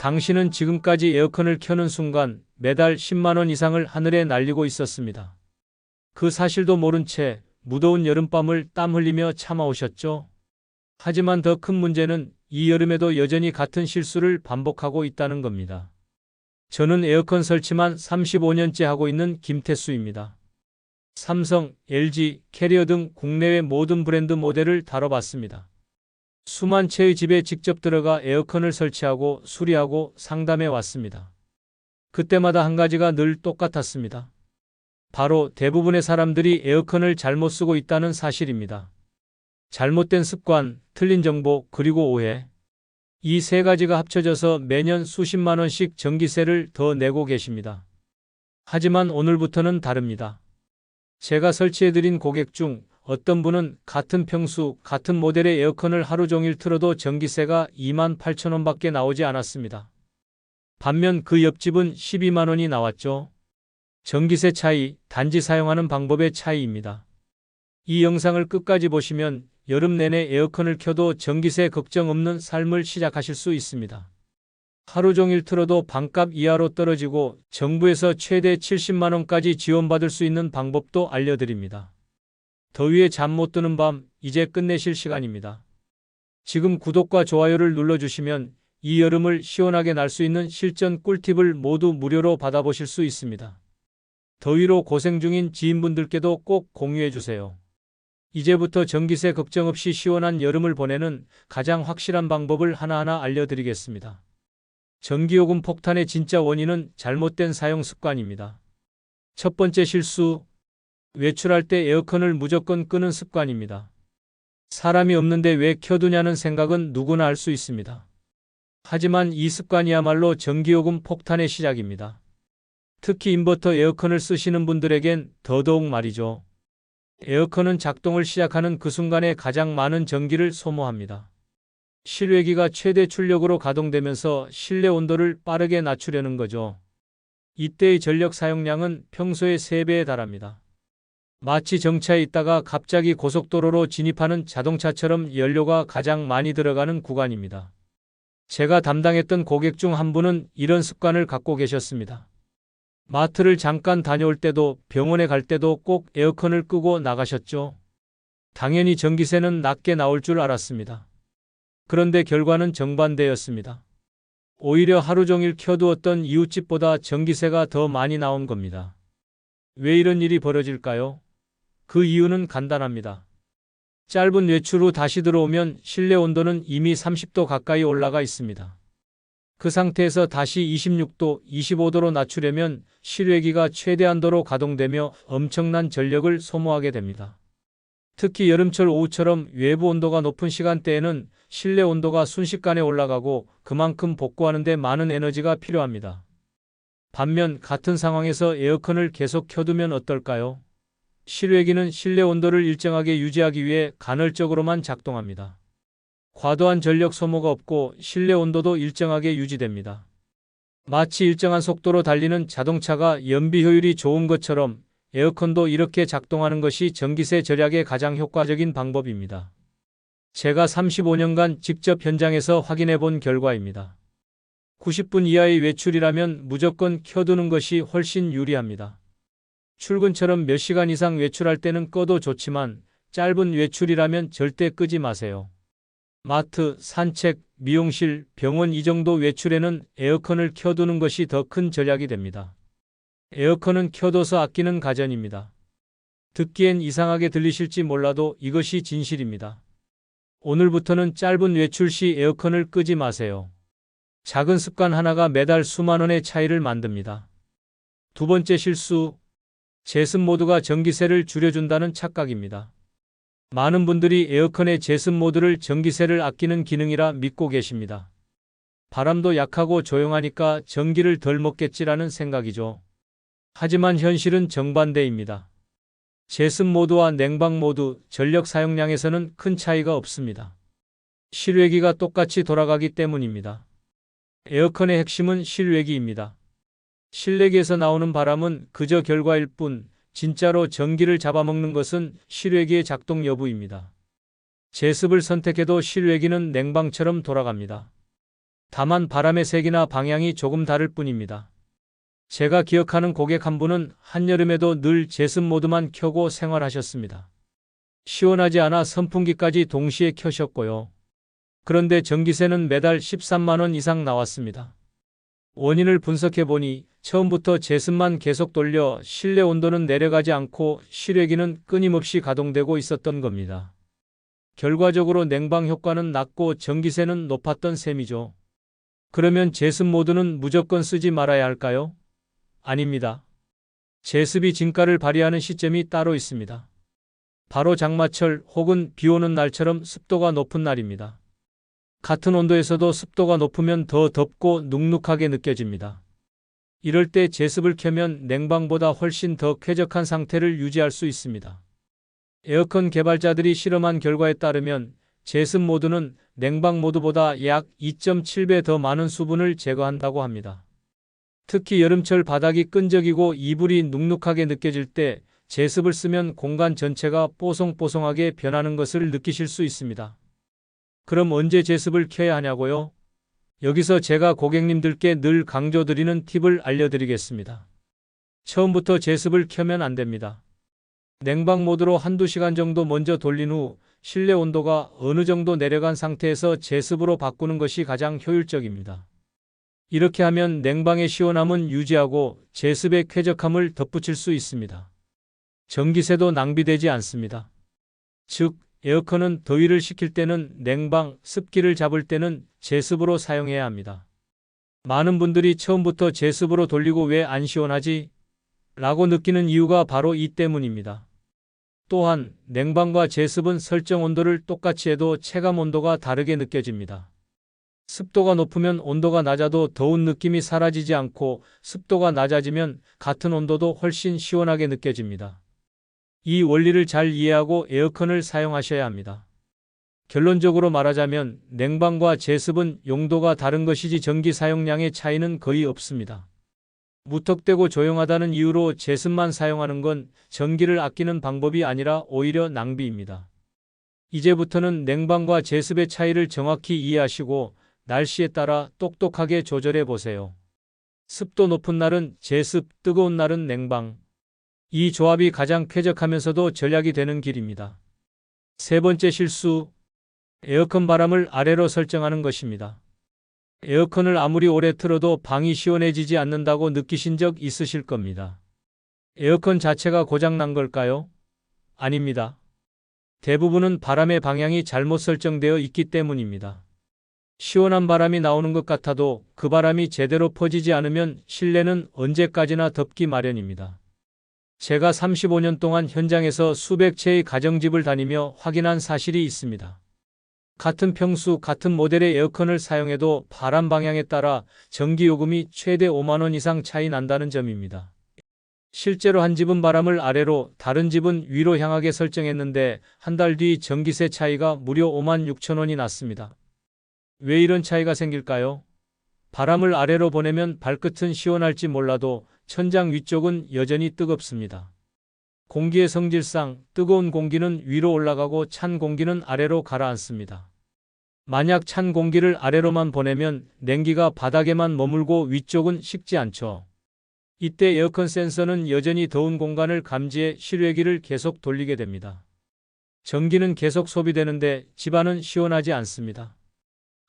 당신은 지금까지 에어컨을 켜는 순간 매달 10만원 이상을 하늘에 날리고 있었습니다. 그 사실도 모른 채 무더운 여름밤을 땀 흘리며 참아오셨죠? 하지만 더 큰 문제는 이 여름에도 여전히 같은 실수를 반복하고 있다는 겁니다. 저는 에어컨 설치만 35년째 하고 있는 김태수입니다. 삼성, LG, 캐리어 등 국내외 모든 브랜드 모델을 다뤄봤습니다. 수만 채의 집에 직접 들어가 에어컨을 설치하고 수리하고 상담해 왔습니다. 그때마다 한 가지가 늘 똑같았습니다. 바로 대부분의 사람들이 에어컨을 잘못 쓰고 있다는 사실입니다. 잘못된 습관, 틀린 정보, 그리고 오해. 이 세 가지가 합쳐져서 매년 수십만 원씩 전기세를 더 내고 계십니다. 하지만 오늘부터는 다릅니다. 제가 설치해드린 고객 중 어떤 분은 같은 평수, 같은 모델의 에어컨을 하루 종일 틀어도 전기세가 2만 8천 원 밖에 나오지 않았습니다. 반면 그 옆집은 12만 원이 나왔죠. 전기세 차이, 단지 사용하는 방법의 차이입니다. 이 영상을 끝까지 보시면 여름 내내 에어컨을 켜도 전기세 걱정 없는 삶을 시작하실 수 있습니다. 하루 종일 틀어도 반값 이하로 떨어지고 정부에서 최대 70만 원까지 지원받을 수 있는 방법도 알려드립니다. 더위에 잠 못 드는 밤 이제 끝내실 시간입니다. 지금 구독과 좋아요를 눌러주시면 이 여름을 시원하게 날 수 있는 실전 꿀팁을 모두 무료로 받아보실 수 있습니다. 더위로 고생 중인 지인분들께도 꼭 공유해 주세요. 이제부터 전기세 걱정 없이 시원한 여름을 보내는 가장 확실한 방법을 하나하나 알려드리겠습니다. 전기요금 폭탄의 진짜 원인은 잘못된 사용 습관입니다. 첫 번째 실수, 외출할 때 에어컨을 무조건 끄는 습관입니다. 사람이 없는데 왜 켜두냐는 생각은 누구나 할 수 있습니다. 하지만 이 습관이야말로 전기요금 폭탄의 시작입니다. 특히 인버터 에어컨을 쓰시는 분들에겐 더더욱 말이죠. 에어컨은 작동을 시작하는 그 순간에 가장 많은 전기를 소모합니다. 실외기가 최대 출력으로 가동되면서 실내 온도를 빠르게 낮추려는 거죠. 이때의 전력 사용량은 평소의 3배에 달합니다. 마치 정차에 있다가 갑자기 고속도로로 진입하는 자동차처럼 연료가 가장 많이 들어가는 구간입니다. 제가 담당했던 고객 중 한 분은 이런 습관을 갖고 계셨습니다. 마트를 잠깐 다녀올 때도 병원에 갈 때도 꼭 에어컨을 끄고 나가셨죠. 당연히 전기세는 낮게 나올 줄 알았습니다. 그런데 결과는 정반대였습니다. 오히려 하루 종일 켜두었던 이웃집보다 전기세가 더 많이 나온 겁니다. 왜 이런 일이 벌어질까요? 그 이유는 간단합니다. 짧은 외출 후 다시 들어오면 실내 온도는 이미 30도 가까이 올라가 있습니다. 그 상태에서 다시 26도, 25도로 낮추려면 실외기가 최대한도로 가동되며 엄청난 전력을 소모하게 됩니다. 특히 여름철 오후처럼 외부 온도가 높은 시간대에는 실내 온도가 순식간에 올라가고 그만큼 복구하는 데 많은 에너지가 필요합니다. 반면 같은 상황에서 에어컨을 계속 켜두면 어떨까요? 실외기는 실내 온도를 일정하게 유지하기 위해 간헐적으로만 작동합니다. 과도한 전력 소모가 없고 실내 온도도 일정하게 유지됩니다. 마치 일정한 속도로 달리는 자동차가 연비 효율이 좋은 것처럼 에어컨도 이렇게 작동하는 것이 전기세 절약의 가장 효과적인 방법입니다. 제가 35년간 직접 현장에서 확인해 본 결과입니다. 90분 이하의 외출이라면 무조건 켜두는 것이 훨씬 유리합니다. 출근처럼 몇 시간 이상 외출할 때는 꺼도 좋지만 짧은 외출이라면 절대 끄지 마세요. 마트, 산책, 미용실, 병원 이 정도 외출에는 에어컨을 켜두는 것이 더 큰 절약이 됩니다. 에어컨은 켜둬서 아끼는 가전입니다. 듣기엔 이상하게 들리실지 몰라도 이것이 진실입니다. 오늘부터는 짧은 외출 시 에어컨을 끄지 마세요. 작은 습관 하나가 매달 수만 원의 차이를 만듭니다. 두 번째 실수, 제습 모드가 전기세를 줄여준다는 착각입니다. 많은 분들이 에어컨의 제습 모드를 전기세를 아끼는 기능이라 믿고 계십니다. 바람도 약하고 조용하니까 전기를 덜 먹겠지라는 생각이죠. 하지만 현실은 정반대입니다. 제습 모드와 냉방 모드, 전력 사용량에서는 큰 차이가 없습니다. 실외기가 똑같이 돌아가기 때문입니다. 에어컨의 핵심은 실외기입니다. 실내기에서 나오는 바람은 그저 결과일 뿐 진짜로 전기를 잡아먹는 것은 실외기의 작동 여부입니다. 제습을 선택해도 실외기는 냉방처럼 돌아갑니다. 다만 바람의 색이나 방향이 조금 다를 뿐입니다. 제가 기억하는 고객 한 분은 한여름에도 늘 제습 모드만 켜고 생활하셨습니다. 시원하지 않아 선풍기까지 동시에 켜셨고요. 그런데 전기세는 매달 13만 원 이상 나왔습니다. 원인을 분석해 보니 처음부터 제습만 계속 돌려 실내 온도는 내려가지 않고 실외기는 끊임없이 가동되고 있었던 겁니다. 결과적으로 냉방 효과는 낮고 전기세는 높았던 셈이죠. 그러면 제습 모드는 무조건 쓰지 말아야 할까요? 아닙니다. 제습이 진가를 발휘하는 시점이 따로 있습니다. 바로 장마철 혹은 비 오는 날처럼 습도가 높은 날입니다. 같은 온도에서도 습도가 높으면 더 덥고 눅눅하게 느껴집니다. 이럴 때 제습을 켜면 냉방보다 훨씬 더 쾌적한 상태를 유지할 수 있습니다. 에어컨 개발자들이 실험한 결과에 따르면 제습 모드는 냉방 모드보다 약 2.7배 더 많은 수분을 제거한다고 합니다. 특히 여름철 바닥이 끈적이고 이불이 눅눅하게 느껴질 때 제습을 쓰면 공간 전체가 뽀송뽀송하게 변하는 것을 느끼실 수 있습니다. 그럼 언제 제습을 켜야 하냐고요? 여기서 제가 고객님들께 늘 강조드리는 팁을 알려드리겠습니다. 처음부터 제습을 켜면 안 됩니다. 냉방 모드로 한두 시간 정도 먼저 돌린 후 실내 온도가 어느 정도 내려간 상태에서 제습으로 바꾸는 것이 가장 효율적입니다. 이렇게 하면 냉방의 시원함은 유지하고 제습의 쾌적함을 덧붙일 수 있습니다. 전기세도 낭비되지 않습니다. 즉, 에어컨은 더위를 식힐 때는 냉방, 습기를 잡을 때는 제습으로 사용해야 합니다. 많은 분들이 처음부터 제습으로 돌리고 왜 안 시원하지? 라고 느끼는 이유가 바로 이 때문입니다. 또한 냉방과 제습은 설정 온도를 똑같이 해도 체감 온도가 다르게 느껴집니다. 습도가 높으면 온도가 낮아도 더운 느낌이 사라지지 않고 습도가 낮아지면 같은 온도도 훨씬 시원하게 느껴집니다. 이 원리를 잘 이해하고 에어컨을 사용하셔야 합니다. 결론적으로 말하자면 냉방과 제습은 용도가 다른 것이지 전기 사용량의 차이는 거의 없습니다. 무턱대고 조용하다는 이유로 제습만 사용하는 건 전기를 아끼는 방법이 아니라 오히려 낭비입니다. 이제부터는 냉방과 제습의 차이를 정확히 이해하시고 날씨에 따라 똑똑하게 조절해 보세요. 습도 높은 날은 제습, 뜨거운 날은 냉방. 이 조합이 가장 쾌적하면서도 전략이 되는 길입니다. 세 번째 실수. 에어컨 바람을 아래로 설정하는 것입니다. 에어컨을 아무리 오래 틀어도 방이 시원해지지 않는다고 느끼신 적 있으실 겁니다. 에어컨 자체가 고장난 걸까요? 아닙니다. 대부분은 바람의 방향이 잘못 설정되어 있기 때문입니다. 시원한 바람이 나오는 것 같아도 그 바람이 제대로 퍼지지 않으면 실내는 언제까지나 덥기 마련입니다. 제가 35년 동안 현장에서 수백 채의 가정집을 다니며 확인한 사실이 있습니다. 같은 평수, 같은 모델의 에어컨을 사용해도 바람 방향에 따라 전기요금이 최대 5만원 이상 차이 난다는 점입니다. 실제로 한 집은 바람을 아래로, 다른 집은 위로 향하게 설정했는데 한 달 뒤 전기세 차이가 무려 5만 6천원이 났습니다. 왜 이런 차이가 생길까요? 바람을 아래로 보내면 발끝은 시원할지 몰라도 천장 위쪽은 여전히 뜨겁습니다. 공기의 성질상 뜨거운 공기는 위로 올라가고 찬 공기는 아래로 가라앉습니다. 만약 찬 공기를 아래로만 보내면 냉기가 바닥에만 머물고 위쪽은 식지 않죠. 이때 에어컨 센서는 여전히 더운 공간을 감지해 실외기를 계속 돌리게 됩니다. 전기는 계속 소비되는데 집안은 시원하지 않습니다.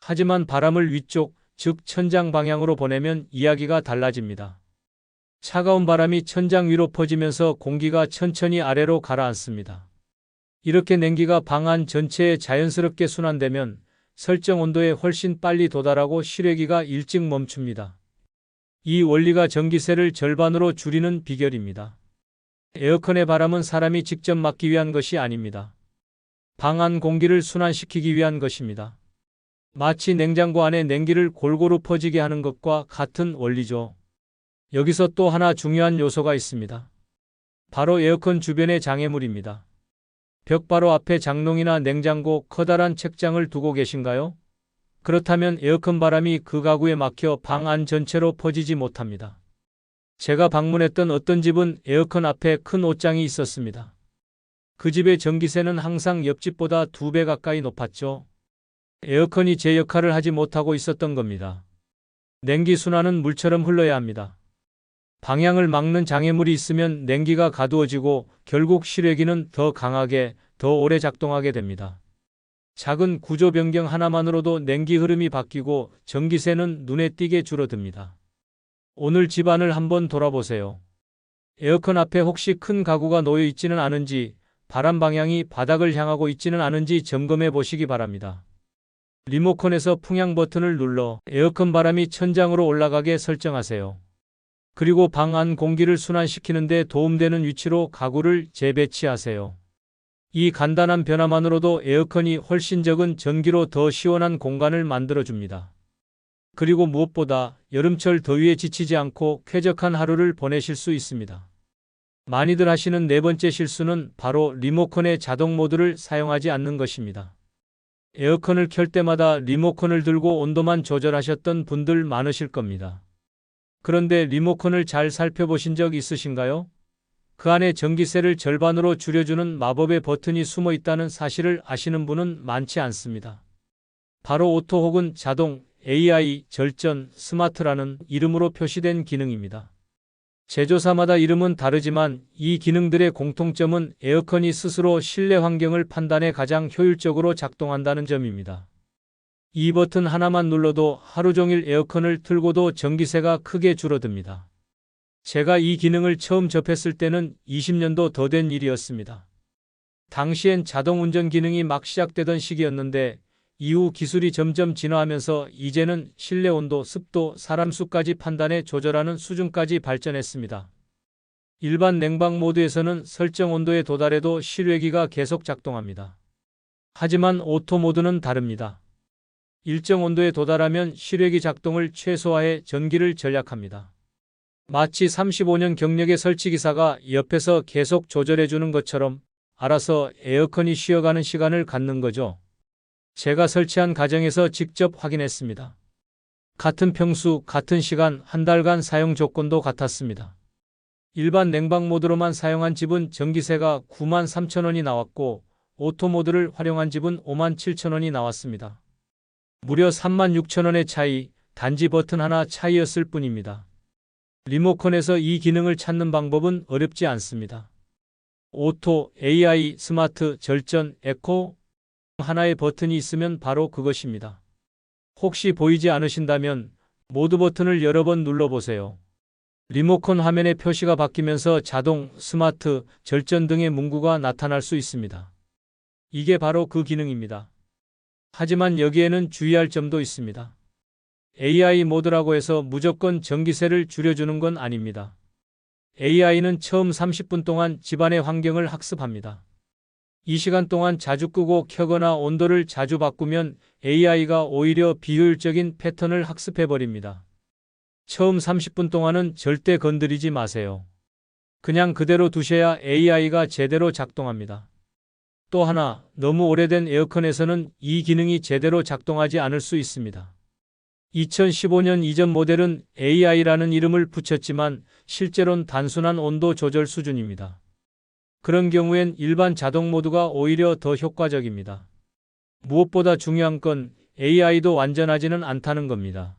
하지만 바람을 위쪽, 즉 천장 방향으로 보내면 이야기가 달라집니다. 차가운 바람이 천장 위로 퍼지면서 공기가 천천히 아래로 가라앉습니다. 이렇게 냉기가 방 안 전체에 자연스럽게 순환되면 설정 온도에 훨씬 빨리 도달하고 실외기가 일찍 멈춥니다. 이 원리가 전기세를 절반으로 줄이는 비결입니다. 에어컨의 바람은 사람이 직접 막기 위한 것이 아닙니다. 방 안 공기를 순환시키기 위한 것입니다. 마치 냉장고 안에 냉기를 골고루 퍼지게 하는 것과 같은 원리죠. 여기서 또 하나 중요한 요소가 있습니다. 바로 에어컨 주변의 장애물입니다. 벽 바로 앞에 장롱이나 냉장고, 커다란 책장을 두고 계신가요? 그렇다면 에어컨 바람이 그 가구에 막혀 방 안 전체로 퍼지지 못합니다. 제가 방문했던 어떤 집은 에어컨 앞에 큰 옷장이 있었습니다. 그 집의 전기세는 항상 옆집보다 두 배 가까이 높았죠. 에어컨이 제 역할을 하지 못하고 있었던 겁니다. 냉기 순환은 물처럼 흘러야 합니다. 방향을 막는 장애물이 있으면 냉기가 가두어지고 결국 실외기는 더 강하게, 더 오래 작동하게 됩니다. 작은 구조 변경 하나만으로도 냉기 흐름이 바뀌고 전기세는 눈에 띄게 줄어듭니다. 오늘 집안을 한번 돌아보세요. 에어컨 앞에 혹시 큰 가구가 놓여 있지는 않은지, 바람 방향이 바닥을 향하고 있지는 않은지 점검해 보시기 바랍니다. 리모컨에서 풍향 버튼을 눌러 에어컨 바람이 천장으로 올라가게 설정하세요. 그리고 방 안 공기를 순환시키는 데 도움되는 위치로 가구를 재배치하세요. 이 간단한 변화만으로도 에어컨이 훨씬 적은 전기로 더 시원한 공간을 만들어줍니다. 그리고 무엇보다 여름철 더위에 지치지 않고 쾌적한 하루를 보내실 수 있습니다. 많이들 하시는 네 번째 실수는 바로 리모컨의 자동 모드를 사용하지 않는 것입니다. 에어컨을 켤 때마다 리모컨을 들고 온도만 조절하셨던 분들 많으실 겁니다. 그런데 리모컨을 잘 살펴보신 적 있으신가요? 그 안에 전기세를 절반으로 줄여주는 마법의 버튼이 숨어 있다는 사실을 아시는 분은 많지 않습니다. 바로 오토 혹은 자동, AI, 절전, 스마트라는 이름으로 표시된 기능입니다. 제조사마다 이름은 다르지만 이 기능들의 공통점은 에어컨이 스스로 실내 환경을 판단해 가장 효율적으로 작동한다는 점입니다. 이 버튼 하나만 눌러도 하루 종일 에어컨을 틀고도 전기세가 크게 줄어듭니다. 제가 이 기능을 처음 접했을 때는 20년도 더 된 일이었습니다. 당시엔 자동 운전 기능이 막 시작되던 시기였는데 이후 기술이 점점 진화하면서 이제는 실내 온도, 습도, 사람 수까지 판단해 조절하는 수준까지 발전했습니다. 일반 냉방 모드에서는 설정 온도에 도달해도 실외기가 계속 작동합니다. 하지만 오토 모드는 다릅니다. 일정 온도에 도달하면 실외기 작동을 최소화해 전기를 절약합니다. 마치 35년 경력의 설치기사가 옆에서 계속 조절해주는 것처럼 알아서 에어컨이 쉬어가는 시간을 갖는 거죠. 제가 설치한 가정에서 직접 확인했습니다. 같은 평수, 같은 시간, 한 달간 사용 조건도 같았습니다. 일반 냉방 모드로만 사용한 집은 전기세가 9만 3천 원이 나왔고 오토 모드를 활용한 집은 5만 7천 원이 나왔습니다. 무려 3만 6천 원의 차이, 단지 버튼 하나 차이였을 뿐입니다. 리모컨에서 이 기능을 찾는 방법은 어렵지 않습니다. 오토, AI, 스마트, 절전, 에코, 하나의 버튼이 있으면 바로 그것입니다. 혹시 보이지 않으신다면 모두 버튼을 여러 번 눌러보세요. 리모컨 화면의 표시가 바뀌면서 자동, 스마트, 절전 등의 문구가 나타날 수 있습니다. 이게 바로 그 기능입니다. 하지만 여기에는 주의할 점도 있습니다. AI 모드라고 해서 무조건 전기세를 줄여주는 건 아닙니다. AI는 처음 30분 동안 집안의 환경을 학습합니다. 이 시간 동안 자주 끄고 켜거나 온도를 자주 바꾸면 AI가 오히려 비효율적인 패턴을 학습해버립니다. 처음 30분 동안은 절대 건드리지 마세요. 그냥 그대로 두셔야 AI가 제대로 작동합니다. 또 하나, 너무 오래된 에어컨에서는 이 기능이 제대로 작동하지 않을 수 있습니다. 2015년 이전 모델은 AI라는 이름을 붙였지만 실제론 단순한 온도 조절 수준입니다. 그런 경우엔 일반 자동 모드가 오히려 더 효과적입니다. 무엇보다 중요한 건 AI도 완전하지는 않다는 겁니다.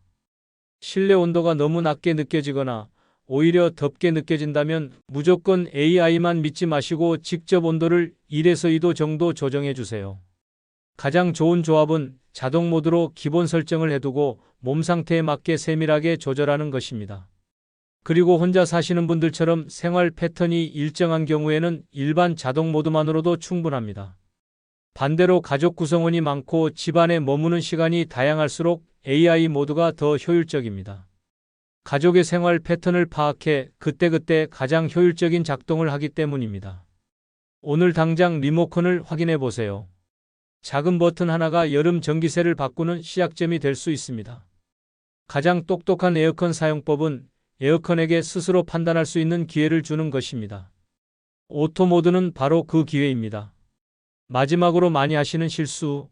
실내 온도가 너무 낮게 느껴지거나 오히려 덥게 느껴진다면 무조건 AI만 믿지 마시고 직접 온도를 1에서 2도 정도 조정해 주세요. 가장 좋은 조합은 자동 모드로 기본 설정을 해두고 몸 상태에 맞게 세밀하게 조절하는 것입니다. 그리고 혼자 사시는 분들처럼 생활 패턴이 일정한 경우에는 일반 자동 모드만으로도 충분합니다. 반대로 가족 구성원이 많고 집안에 머무는 시간이 다양할수록 AI 모드가 더 효율적입니다. 가족의 생활 패턴을 파악해 그때그때 가장 효율적인 작동을 하기 때문입니다. 오늘 당장 리모컨을 확인해 보세요. 작은 버튼 하나가 여름 전기세를 바꾸는 시작점이 될 수 있습니다. 가장 똑똑한 에어컨 사용법은 에어컨에게 스스로 판단할 수 있는 기회를 주는 것입니다. 오토 모드는 바로 그 기회입니다. 마지막으로 많이 하시는 실수,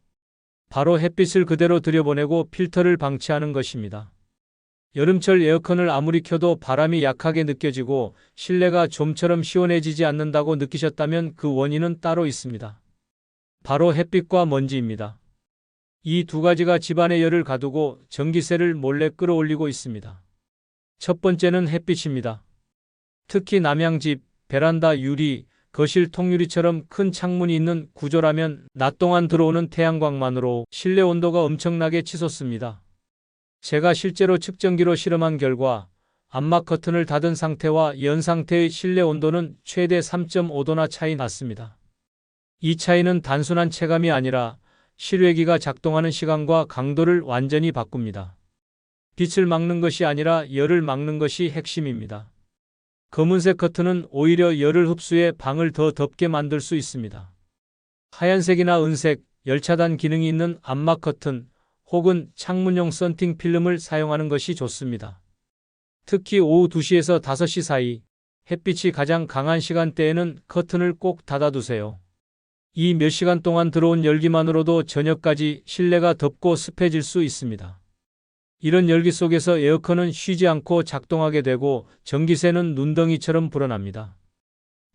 바로 햇빛을 그대로 들여보내고 필터를 방치하는 것입니다. 여름철 에어컨을 아무리 켜도 바람이 약하게 느껴지고 실내가 좀처럼 시원해지지 않는다고 느끼셨다면 그 원인은 따로 있습니다. 바로 햇빛과 먼지입니다. 이 두 가지가 집안의 열을 가두고 전기세를 몰래 끌어올리고 있습니다. 첫 번째는 햇빛입니다. 특히 남양집, 베란다 유리, 거실 통유리처럼 큰 창문이 있는 구조라면 낮 동안 들어오는 태양광만으로 실내 온도가 엄청나게 치솟습니다. 제가 실제로 측정기로 실험한 결과 암막 커튼을 닫은 상태와 연 상태의 실내 온도는 최대 3.5도나 차이 났습니다. 이 차이는 단순한 체감이 아니라 실외기가 작동하는 시간과 강도를 완전히 바꿉니다. 빛을 막는 것이 아니라 열을 막는 것이 핵심입니다. 검은색 커튼은 오히려 열을 흡수해 방을 더 덥게 만들 수 있습니다. 하얀색이나 은색, 열차단 기능이 있는 암막 커튼 혹은 창문용 썬팅 필름을 사용하는 것이 좋습니다. 특히 오후 2시에서 5시 사이 햇빛이 가장 강한 시간대에는 커튼을 꼭 닫아두세요. 이 몇 시간 동안 들어온 열기만으로도 저녁까지 실내가 덥고 습해질 수 있습니다. 이런 열기 속에서 에어컨은 쉬지 않고 작동하게 되고 전기세는 눈덩이처럼 불어납니다.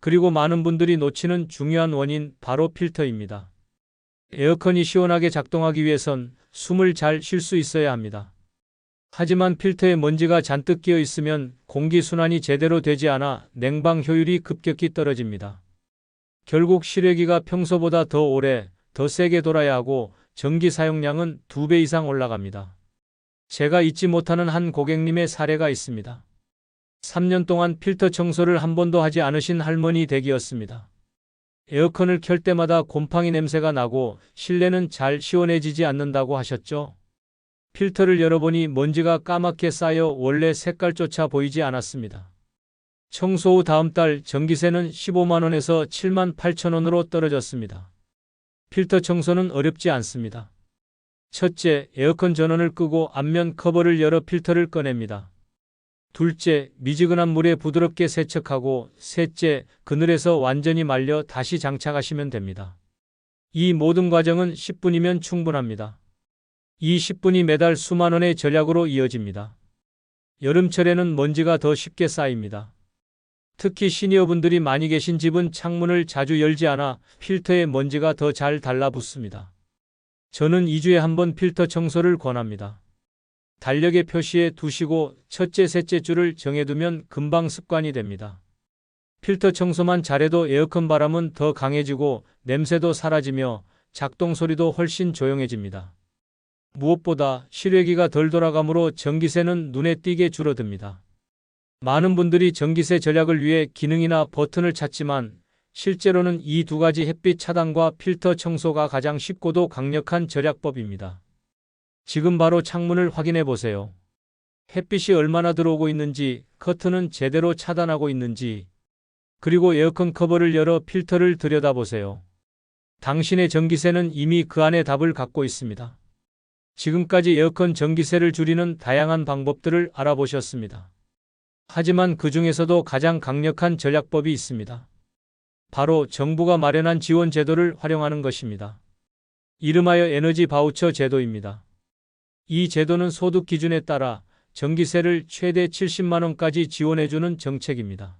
그리고 많은 분들이 놓치는 중요한 원인 바로 필터입니다. 에어컨이 시원하게 작동하기 위해선 숨을 잘 쉴 수 있어야 합니다. 하지만 필터에 먼지가 잔뜩 끼어 있으면 공기순환이 제대로 되지 않아 냉방 효율이 급격히 떨어집니다. 결국 실외기가 평소보다 더 오래, 더 세게 돌아야 하고 전기 사용량은 두배 이상 올라갑니다. 제가 잊지 못하는 한 고객님의 사례가 있습니다. 3년 동안 필터 청소를 한 번도 하지 않으신 할머니 댁이었습니다. 에어컨을 켤 때마다 곰팡이 냄새가 나고 실내는 잘 시원해지지 않는다고 하셨죠. 필터를 열어보니 먼지가 까맣게 쌓여 원래 색깔조차 보이지 않았습니다. 청소 후 다음 달 전기세는 15만원에서 7만 8천원으로 떨어졌습니다. 필터 청소는 어렵지 않습니다. 첫째, 에어컨 전원을 끄고 앞면 커버를 열어 필터를 꺼냅니다. 둘째, 미지근한 물에 부드럽게 세척하고 셋째, 그늘에서 완전히 말려 다시 장착하시면 됩니다. 이 모든 과정은 10분이면 충분합니다. 이 10분이 매달 수만 원의 절약으로 이어집니다. 여름철에는 먼지가 더 쉽게 쌓입니다. 특히 시니어분들이 많이 계신 집은 창문을 자주 열지 않아 필터에 먼지가 더 잘 달라붙습니다. 저는 2주에 한 번 필터 청소를 권합니다. 달력의 표시에 두시고 첫째, 셋째 주를 정해두면 금방 습관이 됩니다. 필터 청소만 잘해도 에어컨 바람은 더 강해지고 냄새도 사라지며 작동 소리도 훨씬 조용해집니다. 무엇보다 실외기가 덜 돌아가므로 전기세는 눈에 띄게 줄어듭니다. 많은 분들이 전기세 절약을 위해 기능이나 버튼을 찾지만 실제로는 이 두 가지 햇빛 차단과 필터 청소가 가장 쉽고도 강력한 절약법입니다. 지금 바로 창문을 확인해 보세요. 햇빛이 얼마나 들어오고 있는지, 커튼은 제대로 차단하고 있는지, 그리고 에어컨 커버를 열어 필터를 들여다보세요. 당신의 전기세는 이미 그 안에 답을 갖고 있습니다. 지금까지 에어컨 전기세를 줄이는 다양한 방법들을 알아보셨습니다. 하지만 그 중에서도 가장 강력한 전략법이 있습니다. 바로 정부가 마련한 지원 제도를 활용하는 것입니다. 이름하여 에너지 바우처 제도입니다. 이 제도는 소득 기준에 따라 전기세를 최대 70만원까지 지원해주는 정책입니다.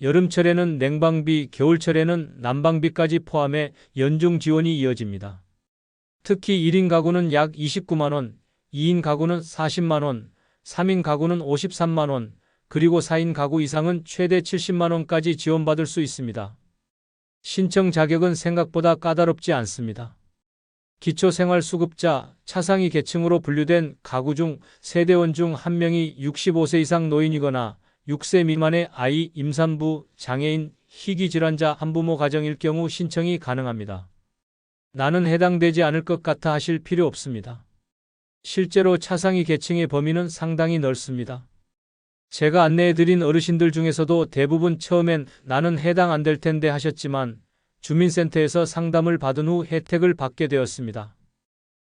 여름철에는 냉방비, 겨울철에는 난방비까지 포함해 연중 지원이 이어집니다. 특히 1인 가구는 약 29만원, 2인 가구는 40만원, 3인 가구는 53만원, 그리고 4인 가구 이상은 최대 70만원까지 지원받을 수 있습니다. 신청 자격은 생각보다 까다롭지 않습니다. 기초생활수급자, 차상위 계층으로 분류된 가구 중 세대원 중 한 명이 65세 이상 노인이거나 6세 미만의 아이, 임산부, 장애인, 희귀질환자 한부모 가정일 경우 신청이 가능합니다. 나는 해당되지 않을 것 같아 하실 필요 없습니다. 실제로 차상위 계층의 범위는 상당히 넓습니다. 제가 안내해드린 어르신들 중에서도 대부분 처음엔 나는 해당 안 될 텐데 하셨지만 주민센터에서 상담을 받은 후 혜택을 받게 되었습니다.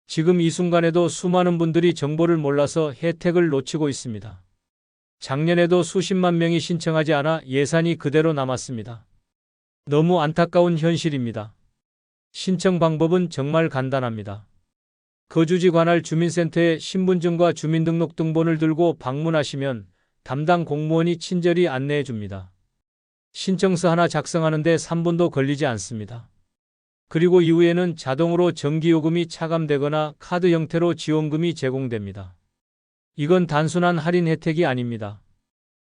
지금 이 순간에도 수많은 분들이 정보를 몰라서 혜택을 놓치고 있습니다. 작년에도 수십만 명이 신청하지 않아 예산이 그대로 남았습니다. 너무 안타까운 현실입니다. 신청 방법은 정말 간단합니다. 거주지 관할 주민센터에 신분증과 주민등록등본을 들고 방문하시면 담당 공무원이 친절히 안내해 줍니다. 신청서 하나 작성하는데 3분도 걸리지 않습니다. 그리고 이후에는 자동으로 전기요금이 차감되거나 카드 형태로 지원금이 제공됩니다. 이건 단순한 할인 혜택이 아닙니다.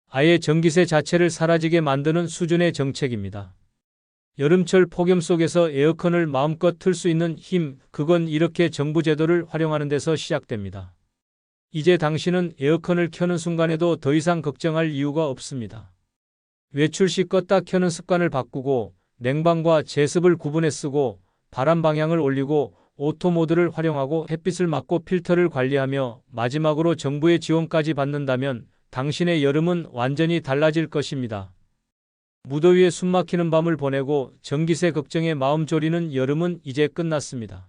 아예 전기세 자체를 사라지게 만드는 수준의 정책입니다. 여름철 폭염 속에서 에어컨을 마음껏 틀 수 있는 힘, 그건 이렇게 정부 제도를 활용하는 데서 시작됩니다. 이제 당신은 에어컨을 켜는 순간에도 더 이상 걱정할 이유가 없습니다. 외출 시 껐다 켜는 습관을 바꾸고 냉방과 제습을 구분해 쓰고 바람 방향을 올리고 오토 모드를 활용하고 햇빛을 막고 필터를 관리하며 마지막으로 정부의 지원까지 받는다면 당신의 여름은 완전히 달라질 것입니다. 무더위에 숨막히는 밤을 보내고 전기세 걱정에 마음 졸이는 여름은 이제 끝났습니다.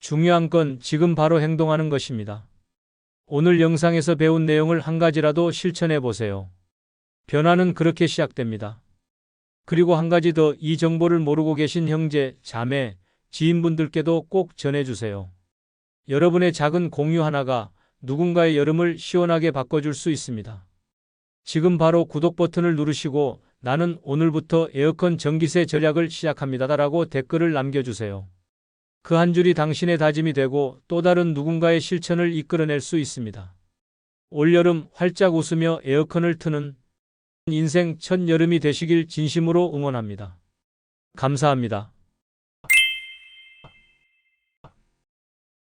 중요한 건 지금 바로 행동하는 것입니다. 오늘 영상에서 배운 내용을 한 가지라도 실천해 보세요. 변화는 그렇게 시작됩니다. 그리고 한 가지 더 이 정보를 모르고 계신 형제, 자매, 지인분들께도 꼭 전해주세요. 여러분의 작은 공유 하나가 누군가의 여름을 시원하게 바꿔줄 수 있습니다. 지금 바로 구독 버튼을 누르시고 나는 오늘부터 에어컨 전기세 절약을 시작합니다라고 댓글을 남겨주세요. 그 한 줄이 당신의 다짐이 되고 또 다른 누군가의 실천을 이끌어낼 수 있습니다. 올여름 활짝 웃으며 에어컨을 트는 인생 첫 여름이 되시길 진심으로 응원합니다. 감사합니다.